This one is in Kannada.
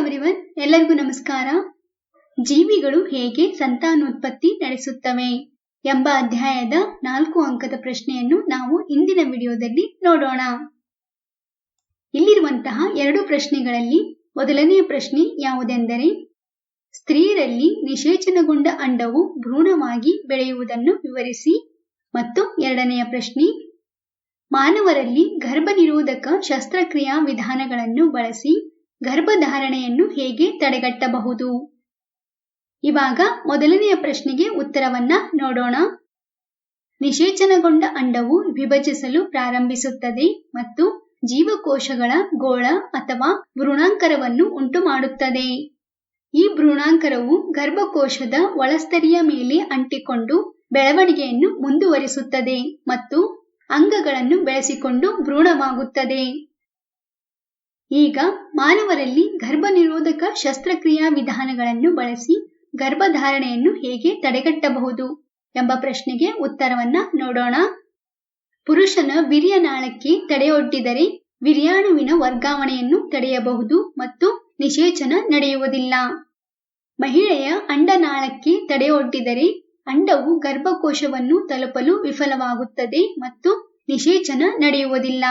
ಎವ್ರಿವನ್ ಎಲ್ಲರಿಗೂ ನಮಸ್ಕಾರ. ಜೀವಿಗಳು ಹೇಗೆ ಸಂತಾನೋತ್ಪತ್ತಿ ನಡೆಸುತ್ತವೆ ಎಂಬ ಅಧ್ಯಾಯದ ನಾಲ್ಕು ಅಂಕದ ಪ್ರಶ್ನೆಯನ್ನು ನಾವು ಇಂದಿನ ವಿಡಿಯೋದಲ್ಲಿ ನೋಡೋಣ. ಇಲ್ಲಿರುವಂತಹ ಎರಡು ಪ್ರಶ್ನೆಗಳಲ್ಲಿ ಮೊದಲನೆಯ ಪ್ರಶ್ನೆ ಯಾವುದೆಂದರೆ ಸ್ತ್ರೀಯರಲ್ಲಿ ನಿಷೇಚನಗೊಂಡ ಅಂಡವು ಭ್ರೂಣವಾಗಿ ಬೆಳೆಯುವುದನ್ನು ವಿವರಿಸಿ. ಮತ್ತು ಎರಡನೆಯ ಪ್ರಶ್ನೆ, ಮಾನವರಲ್ಲಿ ಗರ್ಭನಿರೋಧಕ ಶಸ್ತ್ರಕ್ರಿಯಾ ವಿಧಾನಗಳನ್ನು ಬಳಸಿ. ಗರ್ಭಧಾರಣೆಯನ್ನು ಹೇಗೆ ತಡೆಗಟ್ಟಬಹುದು? ಇವಾಗ ಮೊದಲನೆಯ ಪ್ರಶ್ನೆಗೆ ಉತ್ತರವನ್ನ ನೋಡೋಣ. ನಿಷೇಚನಗೊಂಡ ಅಂಡವು ವಿಭಜಿಸಲು ಪ್ರಾರಂಭಿಸುತ್ತದೆ ಮತ್ತು ಜೀವಕೋಶಗಳ ಗೋಳ ಅಥವಾ ಭ್ರೂಣಾಂಕರವನ್ನು ಉಂಟು ಮಾಡುತ್ತದೆ ಈ ಭ್ರೂಣಾಂಕರವು ಗರ್ಭಕೋಶದ ಒಳಸ್ತರಿಯ ಮೇಲೆ ಅಂಟಿಕೊಂಡು ಬೆಳವಣಿಗೆಯನ್ನು ಮುಂದುವರಿಸುತ್ತದೆ ಮತ್ತು ಅಂಗಗಳನ್ನು ಬೆಳೆಸಿಕೊಂಡು ಭ್ರೂಣವಾಗುತ್ತದೆ. ಈಗ ಮಾನವರಲ್ಲಿ ಗರ್ಭನಿರೋಧಕ ಶಸ್ತ್ರಕ್ರಿಯಾ ವಿಧಾನಗಳನ್ನು ಬಳಸಿ ಗರ್ಭಧಾರಣೆಯನ್ನು ಹೇಗೆ ತಡೆಗಟ್ಟಬಹುದು ಎಂಬ ಪ್ರಶ್ನೆಗೆ ಉತ್ತರವನ್ನ ನೋಡೋಣ. ಪುರುಷನ ವಿರ್ಯನಾಳಕ್ಕೆ ತಡೆಯೊಡ್ಡಿದರೆ ವಿರ್ಯಾಣುವಿನ ವರ್ಗಾವಣೆಯನ್ನು ತಡೆಯಬಹುದು ಮತ್ತು ನಿಷೇಚನ ನಡೆಯುವುದಿಲ್ಲ. ಮಹಿಳೆಯ ಅಂಡನಾಳಕ್ಕೆ ತಡೆಯೊಡ್ಡಿದರೆ ಅಂಡವು ಗರ್ಭಕೋಶವನ್ನು ತಲುಪಲು ವಿಫಲವಾಗುತ್ತದೆ ಮತ್ತು ನಿಷೇಚನ ನಡೆಯುವುದಿಲ್ಲ.